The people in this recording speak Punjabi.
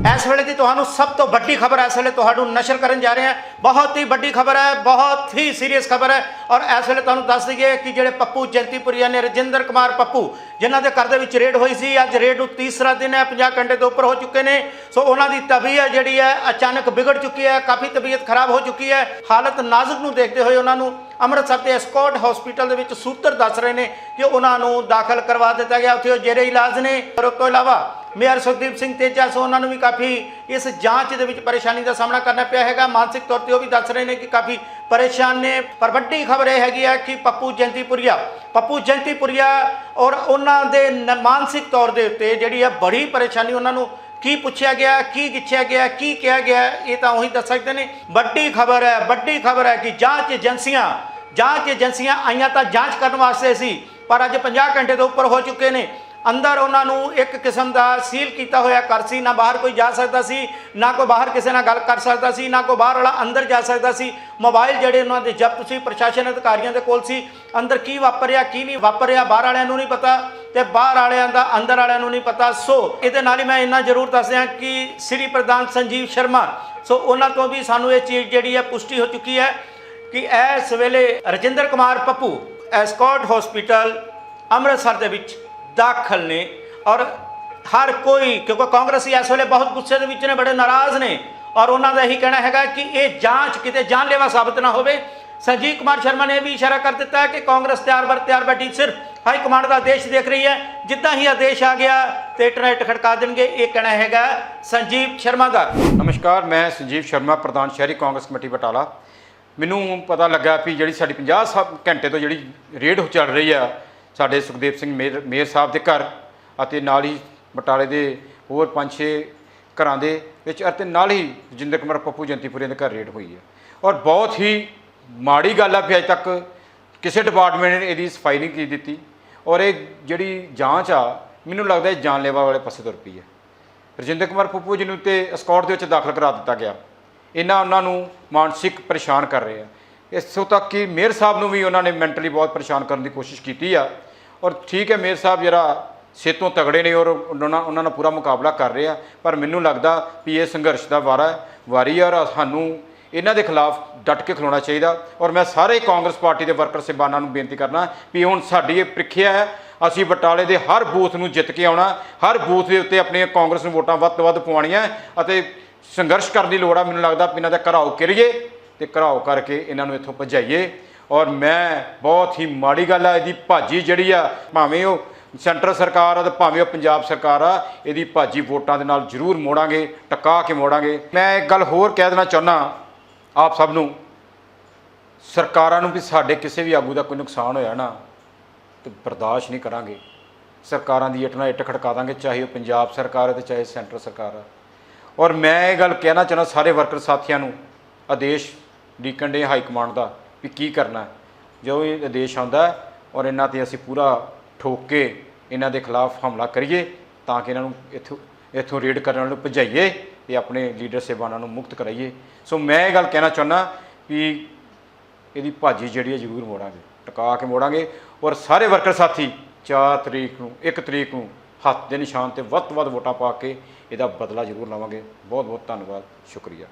ਇਸ ਵੇਲੇ ਦੀ ਤੁਹਾਨੂੰ ਸਭ ਤੋਂ ਵੱਡੀ ਖਬਰ ਇਸ ਵੇਲੇ ਤੁਹਾਨੂੰ ਨਸ਼ਰ ਕਰਨ ਜਾ ਰਹੇ ਹਾਂ। ਬਹੁਤ ਹੀ ਵੱਡੀ ਖਬਰ ਹੈ, ਬਹੁਤ ਹੀ ਸੀਰੀਅਸ ਖਬਰ ਹੈ। ਔਰ ਇਸ ਵੇਲੇ ਤੁਹਾਨੂੰ ਦੱਸ ਦਈਏ ਕਿ ਜਿਹੜੇ ਪੱਪੂ ਜੰਤੀਪੁਰੀਆ ਨੇ ਰਜਿੰਦਰ ਕੁਮਾਰ ਪੱਪੂ, ਜਿਨ੍ਹਾਂ ਦੇ ਘਰ ਦੇ ਵਿੱਚ ਰੇਡ ਹੋਈ ਸੀ, ਅੱਜ ਰੇਡ ਨੂੰ ਤੀਸਰਾ ਦਿਨ ਹੈ 50 ਘੰਟੇ ਤੋਂ ਉੱਪਰ ਹੋ ਚੁੱਕੇ ਨੇ। ਸੋ ਉਹਨਾਂ ਦੀ ਤਬੀਅਤ ਜਿਹੜੀ ਹੈ ਅਚਾਨਕ ਵਿਗੜ ਚੁੱਕੀ ਹੈ, ਕਾਫੀ ਤਬੀਅਤ ਖਰਾਬ ਹੋ ਚੁੱਕੀ ਹੈ। ਹਾਲਤ ਨਾਜ਼ੁਕ ਨੂੰ ਦੇਖਦੇ ਹੋਏ ਉਹਨਾਂ ਨੂੰ ਅੰਮ੍ਰਿਤਸਰ ਦੇ ਐਸਕੋਟ ਹਸਪੀਟਲ ਦੇ ਵਿੱਚ ਸੂਤਰ ਦੱਸ ਰਹੇ ਨੇ ਕਿ ਉਹਨਾਂ ਨੂੰ ਦਾਖਲ ਕਰਵਾ ਦਿੱਤਾ ਗਿਆ। ਉੱਥੇ ਉਹ ਜੇਰੇ ਇਲਾਜ ਨੇ, ਪਰ ਉਸ ਤੋਂ ਇਲਾਵਾ ਮੇਅਰ ਸੁਖਦੀਪ ਸਿੰਘ ਤੇਜਾ ਸੋ ਉਹਨਾਂ ਨੂੰ ਵੀ ਕਾਫੀ ਇਸ ਜਾਂਚ ਦੇ ਵਿੱਚ ਪਰੇਸ਼ਾਨੀ ਦਾ ਸਾਹਮਣਾ ਕਰਨਾ ਪਿਆ ਹੈਗਾ। ਮਾਨਸਿਕ ਤੌਰ ਤੇ ਉਹ ਵੀ ਦੱਸ ਰਹੇ ਨੇ ਕਿ ਕਾਫੀ ਪਰੇਸ਼ਾਨ ਨੇ। ਪਰ ਵੱਡੀ ਖਬਰ ਇਹ ਹੈਗੀ ਹੈ ਕਿ ਪੱਪੂ ਜੰਤੀਪੁਰੀਆ ਪੱਪੂ ਜੰਤੀਪੁਰੀਆ ਔਰ ਉਹਨਾਂ ਦੇ ਨ- ਮਾਨਸਿਕ ਤੌਰ ਦੇ ਉੱਤੇ ਜਿਹੜੀ ਹੈ ਬੜੀ ਪਰੇਸ਼ਾਨੀ ਉਹਨਾਂ ਨੂੰ ਕੀ ਪੁੱਛਿਆ ਗਿਆ, ਕੀ ਗਿੱਛਿਆ ਗਿਆ, ਕੀ ਕਿਹਾ ਗਿਆ, ਇਹ ਤਾਂ ਉਹੀ ਦੱਸ ਸਕਦੇ ਨੇ। ਵੱਡੀ ਖਬਰ ਹੈ, ਵੱਡੀ ਖਬਰ ਹੈ ਕਿ ਜਾਂਚ ਏਜੰਸੀਆਂ ਜਾਂਚ ਏਜੰਸੀਆਂ ਆਈਆਂ ਤਾਂ ਜਾਂਚ ਕਰਨ ਵਾਸਤੇ ਸੀ, ਪਰ ਅੱਜ 50 ਘੰਟੇ ਤੋਂ ਉੱਪਰ ਹੋ ਚੁੱਕੇ ਨੇ। ਅੰਦਰ ਉਹਨਾਂ ਨੂੰ ਇੱਕ ਕਿਸਮ ਦਾ ਸੀਲ ਕੀਤਾ ਹੋਇਆ ਘਰ ਸੀ, ਨਾ ਬਾਹਰ ਕੋਈ ਜਾ ਸਕਦਾ ਸੀ, ਨਾ ਕੋਈ ਬਾਹਰ ਕਿਸੇ ਨਾਲ ਗੱਲ ਕਰ ਸਕਦਾ ਸੀ, ਨਾ ਕੋਈ ਬਾਹਰ ਵਾਲਾ ਅੰਦਰ ਜਾ ਸਕਦਾ ਸੀ। ਮੋਬਾਈਲ ਜਿਹੜੇ ਉਹਨਾਂ ਦੇ ਜ਼ਬਤ ਸੀ, ਪ੍ਰਸ਼ਾਸਨ ਅਧਿਕਾਰੀਆਂ ਦੇ ਕੋਲ ਸੀ। ਅੰਦਰ ਕੀ ਵਾਪਰਿਆ, ਕੀ ਨਹੀਂ ਵਾਪਰਿਆ, ਬਾਹਰ ਵਾਲਿਆਂ ਨੂੰ ਨਹੀਂ ਪਤਾ ਤੇ ਬਾਹਰ ਵਾਲਿਆਂ ਦਾ, ਅੰਦਰ ਵਾਲਿਆਂ ਨੂੰ ਨਹੀਂ ਪਤਾ। ਸੋ ਇਹਦੇ ਨਾਲ ਹੀ ਮੈਂ ਇੰਨਾ ਜ਼ਰੂਰ ਦੱਸ ਦਿਆਂ ਕਿ ਸ੍ਰੀ ਪ੍ਰਧਾਨ ਸੰਜੀਵ ਸ਼ਰਮਾ, ਸੋ ਉਹਨਾਂ ਤੋਂ ਵੀ ਸਾਨੂੰ ਇਹ ਚੀਜ਼ ਜਿਹੜੀ ਹੈ ਪੁਸ਼ਟੀ ਹੋ ਚੁੱਕੀ ਹੈ। ਕਿ ਇਸ ਵੇਲੇ ਰਜਿੰਦਰ ਕੁਮਾਰ ਪੱਪੂ ਐਸਕੋਟ ਹਸਪੀਟਲ ਅੰਮ੍ਰਿਤਸਰ ਦੇ ਵਿੱਚ ਦਾਖਲ ਨੇ ਔਰ ਹਰ ਕੋਈ, ਕਿਉਂਕਿ ਕਾਂਗਰਸੀ ਇਸ ਵੇਲੇ ਬਹੁਤ ਗੁੱਸੇ ਦੇ ਵਿੱਚ ਨੇ, ਬੜੇ ਨਾਰਾਜ਼ ਨੇ ਔਰ ਉਹਨਾਂ ਦਾ ਇਹੀ ਕਹਿਣਾ ਹੈਗਾ ਕਿ ਇਹ ਜਾਂਚ ਕਿਤੇ ਜਾਨਲੇਵਾ ਸਾਬਤ ਨਾ ਹੋਵੇ। ਸੰਜੀਵ ਕੁਮਾਰ ਸ਼ਰਮਾ ਨੇ ਇਹ ਵੀ ਇਸ਼ਾਰਾ ਕਰ ਦਿੱਤਾ ਹੈ ਕਿ ਕਾਂਗਰਸ ਤਿਆਰ ਬਰ ਤਿਆਰ ਬੈਠੀ ਸਿਰਫ ਹਾਈ ਕਮਾਂਡ ਦਾ ਆਦੇਸ਼ ਦੇਖ ਰਹੀ ਹੈ। ਜਿੱਦਾਂ ਹੀ ਆਦੇਸ਼ ਆ ਗਿਆ ਤੇ ਇੰਟਰਨੈਟ ਖੜਕਾ ਦੇਣਗੇ, ਇਹ ਕਹਿਣਾ ਹੈਗਾ ਸੰਜੀਵ ਸ਼ਰਮਾ ਦਾ। ਨਮਸਕਾਰ, ਮੈਂ ਸੰਜੀਵ ਸ਼ਰਮਾ, ਪ੍ਰਧਾਨ ਸ਼ਹਿਰੀ ਕਾਂਗਰਸ ਕਮੇਟੀ ਬਟਾਲਾ। ਮੈਨੂੰ ਪਤਾ ਲੱਗਾ ਵੀ ਜਿਹੜੀ ਸਾਡੀ 50 ਸਾ- ਘੰਟੇ ਤੋਂ ਜਿਹੜੀ ਰੇਡ ਚੱਲ ਰਹੀ ਆ, ਸਾਡੇ ਸੁਖਦੇਵ ਸਿੰਘ ਮੇਰ, ਮੇਅਰ ਸਾਹਿਬ ਦੇ ਘਰ ਅਤੇ ਨਾਲ ਹੀ ਬਟਾਲੇ ਦੇ ਹੋਰ ਪੰਜ ਛੇ ਘਰਾਂ ਦੇ ਵਿੱਚ ਅਤੇ ਨਾਲ ਹੀ ਜਿੰਦਰ ਕੁਮਾਰ ਪੱਪੂ ਜੰਤੀਪੁਰੇ ਦੇ ਘਰ ਰੇਡ ਹੋਈ ਹੈ ਔਰ ਬਹੁਤ ਹੀ ਮਾੜੀ ਗੱਲ ਆ ਵੀ ਅਜੇ ਤੱਕ ਕਿਸੇ ਡਿਪਾਰਟਮੈਂਟ ਨੇ ਇਹਦੀ ਸਫ਼ਾਈ ਨਹੀਂ ਕੀਤੀ ਦਿੱਤੀ ਔਰ ਇਹ ਜਿਹੜੀ ਜਾਂਚ ਆ, ਮੈਨੂੰ ਲੱਗਦਾ ਇਹ ਜਾਨਲੇਵਾ ਵਾਲੇ ਪਾਸੇ ਤੁਰ ਪਈ ਹੈ ਰਜਿੰਦਰ ਕੁਮਾਰ ਪੱਪੂ ਜੀ ਨੂੰ ਤੇ ਸਕਾਟ ਦੇ ਵਿੱਚ ਦਾਖਲ ਕਰਾ ਦਿੱਤਾ ਗਿਆ। ਇਹਨਾਂ ਉਹਨਾਂ ਨੂੰ ਮਾਨਸਿਕ ਪਰੇਸ਼ਾਨ ਕਰ ਰਹੇ ਆ। ਇਸੋਂ ਤੱਕ ਕਿ ਮੇਅਰ ਸਾਹਿਬ ਨੂੰ ਵੀ ਉਹਨਾਂ ਨੇ ਮੈਂਟਲੀ ਬਹੁਤ ਪਰੇਸ਼ਾਨ ਕਰਨ ਦੀ ਕੋਸ਼ਿਸ਼ ਕੀਤੀ ਆ। ਔਰ ਠੀਕ ਹੈ, ਮੇਅਰ ਸਾਹਿਬ ਜਿਹੜਾ ਸਿਹਤੋਂ ਤਗੜੇ ਨੇ ਔਰ ਉਹਨਾਂ ਉਹਨਾਂ ਨਾਲ ਪੂਰਾ ਮੁਕਾਬਲਾ ਕਰ ਰਹੇ ਆ। ਪਰ ਮੈਨੂੰ ਲੱਗਦਾ ਵੀ ਇਹ ਸੰਘਰਸ਼ ਦਾ ਵਾਰਾ ਵਾਰੀ ਆ ਔਰ ਸਾਨੂੰ ਇਹਨਾਂ ਦੇ ਖਿਲਾਫ ਡਟ ਕੇ ਖਲੋਣਾ ਚਾਹੀਦਾ। ਔਰ ਮੈਂ ਸਾਰੇ ਕਾਂਗਰਸ ਪਾਰਟੀ ਦੇ ਵਰਕਰ ਸਿਬਾਨਾਂ ਨੂੰ ਬੇਨਤੀ ਕਰਨਾ ਵੀ ਹੁਣ ਸਾਡੀ ਇਹ ਪ੍ਰੀਖਿਆ ਹੈ, ਅਸੀਂ ਬਟਾਲੇ ਦੇ ਹਰ ਬੂਥ ਨੂੰ ਜਿੱਤ ਕੇ ਆਉਣਾ, ਹਰ ਬੂਥ ਦੇ ਉੱਤੇ ਆਪਣੀਆਂ ਕਾਂਗਰਸ ਨੂੰ ਵੋਟਾਂ ਵੱਧ ਤੋਂ ਵੱਧ ਪਵਾਉਣੀਆਂ ਅਤੇ ਸੰਘਰਸ਼ ਕਰਨ ਦੀ ਲੋੜ ਆ, ਮੈਨੂੰ ਲੱਗਦਾ ਵੀ ਇਹਨਾਂ ਦਾ ਘਰਾਓ ਕਰੀਏ ਤੇ ਘਰਾਓ ਕਰਕੇ ਇਹਨਾਂ ਨੂੰ ਇੱਥੋਂ ਭਜਾਈਏ। ਔਰ ਮੈਂ ਬਹੁਤ ਹੀ ਮਾੜੀ ਗੱਲ ਆ, ਇਹਦੀ ਭਾਜੀ ਜਿਹੜੀ ਆ, ਭਾਵੇਂ ਉਹ ਸੈਂਟਰ ਸਰਕਾਰ ਆ ਤੇ ਭਾਵੇਂ ਉਹ ਪੰਜਾਬ ਸਰਕਾਰ ਆ, ਇਹਦੀ ਭਾਜੀ ਵੋਟਾਂ ਦੇ ਨਾਲ ਜ਼ਰੂਰ ਮੋੜਾਂਗੇ, ਟਕਾ ਕੇ ਮੋੜਾਂਗੇ। ਮੈਂ ਇੱਕ ਗੱਲ ਹੋਰ ਕਹਿ ਦੇਣਾ ਚਾਹੁੰਦਾ, ਆਪ ਸਭ ਨੂੰ, ਸਰਕਾਰਾਂ ਨੂੰ ਵੀ ਸਾਡੇ ਕਿਸੇ ਵੀ ਆਗੂ ਦਾ ਕੋਈ ਨੁਕਸਾਨ ਹੋਇਆ ਨਾ, ਤੇ ਬਰਦਾਸ਼ਤ ਨਹੀਂ ਕਰਾਂਗੇ। ਸਰਕਾਰਾਂ ਦੀ ਇੱਟ ਨਾਲ ਇੱਟ ਖੜਕਾ ਦਾਂਗੇ, ਚਾਹੇ ਉਹ ਪੰਜਾਬ ਸਰਕਾਰ ਹੈ ਤੇ ਚਾਹੇ ਸੈਂਟਰ ਸਰਕਾਰ ਹੈ ਔਰ ਮੈਂ ਇਹ ਗੱਲ ਕਹਿਣਾ ਚਾਹੁੰਦਾ ਸਾਰੇ ਵਰਕਰ ਸਾਥੀਆਂ ਨੂੰ, ਆਦੇਸ਼ ਡੀਕਣ ਡੇ ਹਾਈ ਕਮਾਂਡ ਦਾ, ਵੀ ਕੀ ਕਰਨਾ ਜੋ ਜਦੋਂ ਇਹ ਆਦੇਸ਼ ਆਉਂਦਾ ਔਰ ਇਹਨਾਂ ਤੇ ਅਸੀਂ ਪੂਰਾ ਠੋਕ ਕੇ ਇਹਨਾਂ ਦੇ ਖਿਲਾਫ ਹਮਲਾ ਕਰੀਏ, ਤਾਂ ਕਿ ਇਹਨਾਂ ਨੂੰ ਇੱਥੋਂ ਇੱਥੋਂ ਰੇਡ ਕਰਨ ਵਾਲੇ ਨੂੰ ਭਜਾਈਏ ਤੇ ਆਪਣੇ ਲੀਡਰ ਸੇਵਾਨਾਂ ਨੂੰ ਮੁਕਤ ਕਰਾਈਏ। ਸੋ ਮੈਂ ਇਹ ਗੱਲ ਕਹਿਣਾ ਚਾਹੁੰਦਾ ਵੀ ਇਹਦੀ ਭਾਜੀ ਜਿਹੜੀ ਹੈ ਜ਼ਰੂਰ ਮੋੜਾਂਗੇ, ਟਿਕਾ ਕੇ ਮੋੜਾਂਗੇ ਔਰ ਸਾਰੇ ਵਰਕਰ ਸਾਥੀ 4 ਤਰੀਕ ਨੂੰ 1 ਤਰੀਕ ਨੂੰ ਹੱਥ ਦੇ ਨਿਸ਼ਾਨ ਤੇ ਵੱਧ ਤੋਂ ਵੱਧ ਵੋਟਾਂ ਪਾ ਕੇ ਇਹਦਾ ਬਦਲਾ ਜ਼ਰੂਰ ਲਵਾਂਗੇ। ਬਹੁਤ ਬਹੁਤ ਧੰਨਵਾਦ। ਸ਼ੁਕਰੀਆ।